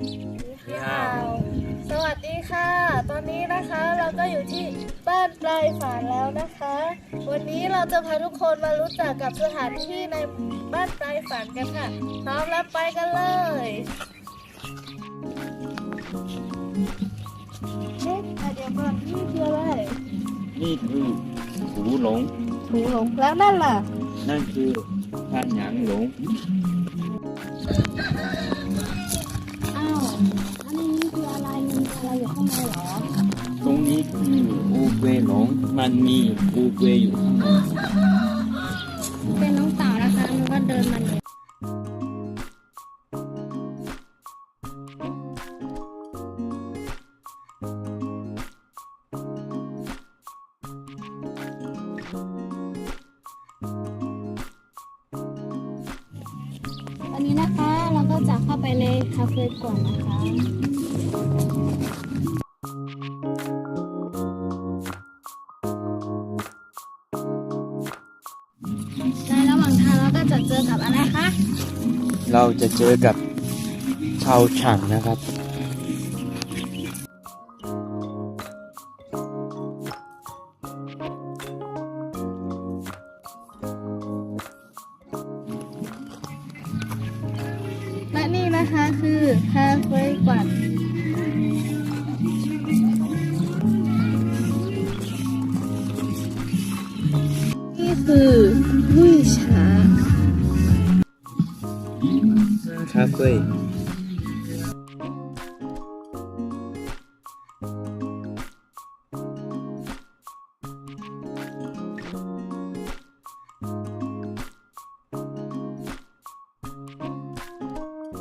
พี่ฮาวสวัสดีค่ะ ตอนนี้นะคะเราก็อยู่ที่บ้านปลายฝันแล้วนะคะ วันนี้เราจะพาทุกคนมารู้จักกับสถานที่ในบ้านปลายฝันกันค่ะ พร้อมแล้วไปกันเลยเอ๊ะเดี๋ยวก่อนนี่คืออะไรนี่คือหูหลงถูหลงแล้วนั่นล่ะ นั่นคือท่านหยางหลง อยู่ข้างในเหรอ ตรงนี้คืออูเกวหลง มันมีอูเกวอยู่ข้างในเป็นน้องเต่านะคะมันก็เดินมาเนี่ยอันนี้นะคะเราก็จะเข้าไปในคาเฟ่ก่อนนะคะ เราก็จะเจอกับอะไรคะ เราจะเจอกับชาวฉางนะครับ และนี่นะคะคือคาเฟ่กวัดนี่คือวิชา คาเฟ่